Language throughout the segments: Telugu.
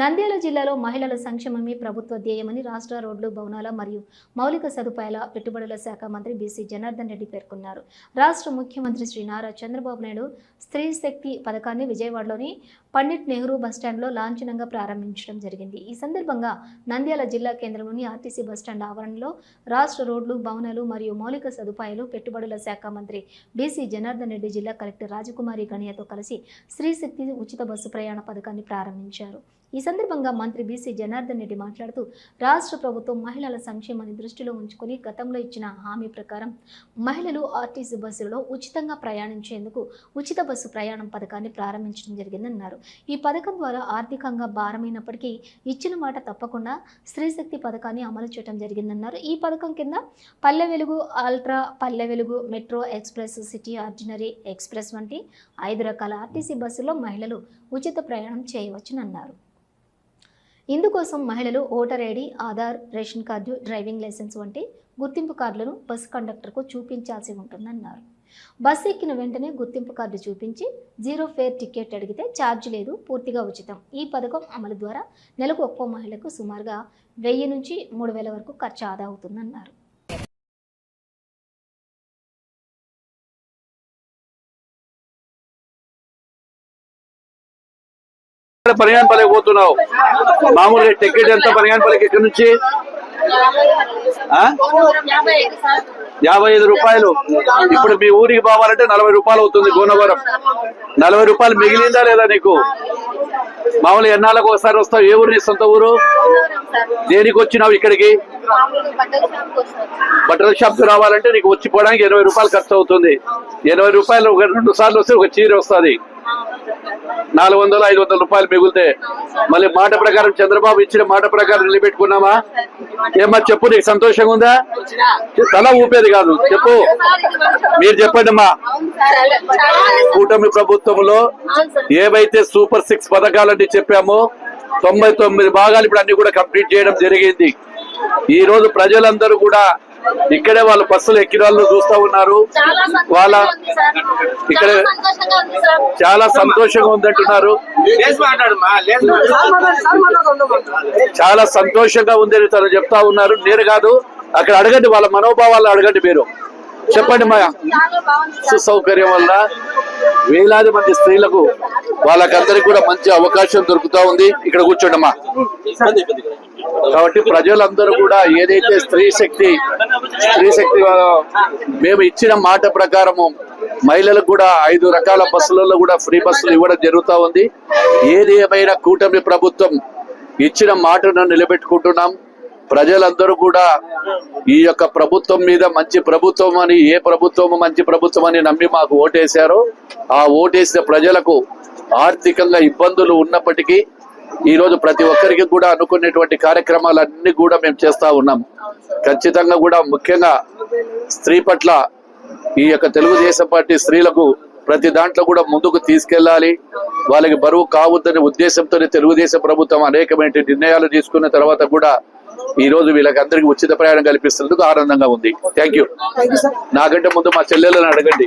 నంద్యాల జిల్లాలో మహిళల సంక్షేమమే ప్రభుత్వ ధ్యేయమని రాష్ట్ర రోడ్లు భవనాల మరియు మౌలిక సదుపాయాల పెట్టుబడుల శాఖ మంత్రి బీసీ జనార్దన్ రెడ్డి పేర్కొన్నారు. రాష్ట్ర ముఖ్యమంత్రి శ్రీ నారా చంద్రబాబు నాయుడు స్త్రీ శక్తి పథకాన్ని విజయవాడలోని పండిట్ నెహ్రూ బస్టాండ్లో లాంఛనంగా ప్రారంభించడం జరిగింది. ఈ సందర్భంగా నంద్యాల జిల్లా కేంద్రంలోని ఆర్టీసీ బస్టాండ్ ఆవరణలో రాష్ట్ర రోడ్లు భవనాలు మరియు మౌలిక సదుపాయాలు పెట్టుబడుల శాఖ మంత్రి బీసీ జనార్దన్ రెడ్డి జిల్లా కలెక్టర్ రాజకుమారి గణియాతో కలిసి స్త్రీ శక్తి ఉచిత బస్సు ప్రయాణ పథకాన్ని ప్రారంభించారు. ఈ సందర్భంగా మంత్రి బీసీ జనార్దన్ రెడ్డి మాట్లాడుతూ రాష్ట్ర ప్రభుత్వం మహిళల సంక్షేమాన్ని దృష్టిలో ఉంచుకొని గతంలో ఇచ్చిన హామీ ప్రకారం మహిళలు ఆర్టీసీ బస్సులలో ఉచితంగా ప్రయాణించేందుకు ఉచిత బస్సు ప్రయాణం పథకాన్ని ప్రారంభించడం జరిగిందన్నారు. ఈ పథకం ద్వారా ఆర్థికంగా భారమైనప్పటికీ ఇచ్చిన మాట తప్పకుండా స్త్రీశక్తి పథకాన్ని అమలు చేయడం జరిగిందన్నారు. ఈ పథకం కింద పల్లె Velugu ultra Palle Velugu metro express city ordinary express వంటి ఐదు రకాల ఆర్టీసీ బస్సులో మహిళలు ఉచిత ప్రయాణం చేయవచ్చునన్నారు. ఇందుకోసం మహిళలు voter ID Aadhaar ration card driving licence వంటి గుర్తింపు కార్డులను బస్సు కండక్టర్కు చూపించాల్సి ఉంటుందన్నారు. బస్సు ఎక్కిన వెంటనే గుర్తింపు కార్డు చూపించి జీరో ఫేర్ టికెట్ అడిగితే ఛార్జ్ లేదు పూర్తిగా ఉచితం. ఈ పథకం అమలు ద్వారా నెలకు ఒక్కో మహిళకు సుమారుగా వెయ్యి నుంచి మూడు వేల వరకు ఖర్చు ఆదా అవుతుందన్నారు. పనిగానపల్లికి పోతున్నావు? మామూలుగా టికెట్ ఎంత పనిగానపల్లికి ఇక్కడ నుంచి? ఆ? యాభై ఐదు రూపాయలు. ఇప్పుడు మీ ఊరికి పోవాలంటే నలభై రూపాయలు అవుతుంది గోనవరం. నలభై రూపాయలు మిగిలిందా లేదా నీకు? మామూలు ఎన్నాళ్ళకు ఒకసారి వస్తావు? ఏ ఊరు నీ సొంత ఊరు? దేనికి వచ్చినావు ఇక్కడికి? బట్టల షాప్కి రావాలంటే నీకు వచ్చి పోవడానికి రూపాయలు ఖర్చు అవుతుంది. ఇరవై రూపాయలు ఒక రెండు సార్లు వస్తే ఒక చీర వస్తుంది. నాలుగు వందలు ఐదు వందల రూపాయలు మిగులుతే. మళ్ళీ మాట ప్రకారం చంద్రబాబు ఇచ్చిన మాట ప్రకారం నిలబెట్టుకున్నామా? ఏమా చెప్పు నీకు సంతోషంగా ఉందా? తల ఊపేది కాదు. చెప్పు. మీరు చెప్పండి అమ్మా కూటమి ప్రభుత్వంలో ఏవైతే సూపర్ సిక్స్ పథకాలని చెప్పామో తొంభై తొమ్మిది భాగాలు ఇప్పుడు అన్ని కూడా కంప్లీట్ చేయడం జరిగింది. ఈ రోజు ప్రజలందరూ కూడా ఇక్కడే వాళ్ళ బస్సులు ఎక్కిన వాళ్ళు చూస్తా ఉన్నారు. వాళ్ళ ఇక్కడ చాలా సంతోషంగా ఉందంటున్నారు చాలా సంతోషంగా ఉందని తను చెప్తా ఉన్నారు. నేను కాదు అక్కడ అడగండి వాళ్ళ మనోభావాలు అడగండి మీరు. చెప్పండి మా సుసౌకర్యం వల్ల వేలాది మంది స్త్రీలకు వాళ్ళకందరికి కూడా మంచి అవకాశం దొరుకుతా ఉంది. ఇక్కడ కూర్చోండమ్మా కాబట్టి ప్రజలందరూ కూడా ఏదైతే స్త్రీ శక్తి స్త్రీ శక్తి మేము ఇచ్చిన మాట ప్రకారము మహిళలకు కూడా ఐదు రకాల బస్సులలో కూడా ఫ్రీ బస్సులు ఇవ్వడం జరుగుతూ ఉంది. ఏది ఏమైనా కూటమి ప్రభుత్వం ఇచ్చిన మాటను నిలబెట్టుకుంటున్నాం. ప్రజలందరూ కూడా ఈ యొక్క ప్రభుత్వం మీద మంచి ప్రభుత్వం అని ఏ ప్రభుత్వం మంచి ప్రభుత్వం అని నమ్మి మాకు ఓటేశారో. ఆ ఓటేసిన ప్రజలకు ఆర్థికంగా ఇబ్బందులు ఉన్నప్పటికీ ఈ రోజు ప్రతి ఒక్కరికి కూడా అనుకునేటువంటి కార్యక్రమాలన్నీ కూడా మేము చేస్తూ ఉన్నాం. ఖచ్చితంగా కూడా ముఖ్యంగా స్త్రీ పట్ల ఈ యొక్క తెలుగుదేశం పార్టీ స్త్రీలకు ప్రతి దాంట్లో కూడా ముందుకు తీసుకెళ్ళాలి వాళ్ళకి బరువు కావద్దనే ఉద్దేశంతో తెలుగుదేశం ప్రభుత్వం అనేకమైన నిర్ణయాలు తీసుకున్న తర్వాత కూడా ఈ రోజు వీళ్ళకి అందరికి ఉచిత ప్రయాణం కల్పిస్తున్నందుకు ఆనందంగా ఉంది. థ్యాంక్ యూ నాకంటే ముందు మా చెల్లెలను అడగండి.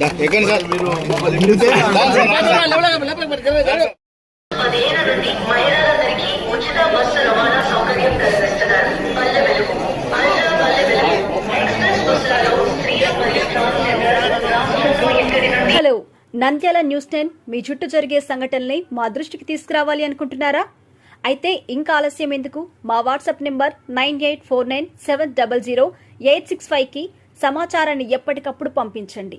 ఎక్కడ సార్? పదిహేను నుండి మహిళలందరికీ ఉచిత బస్సు రవాణా సౌకర్యం కల్పిస్తున్నారు పల్లె వెలుగు పల్లె వెలుగు ఎక్స్ప్రెస్ బస్సులలో మరియు రాష్ట్రంలో ఎక్కడి నుండి హలో నంద్యాల న్యూస్ టెన్ మీ చుట్టూ జరిగే సంఘటనల్ని మా దృష్టికి తీసుకురావాలి అనుకుంటున్నారా? అయితే ఇంకా ఆలస్యం ఎందుకు? మా WhatsApp number nine eight four nine seven double zero eight six ఫైవ్కి సమాచారాన్ని ఎప్పటికప్పుడు పంపించండి.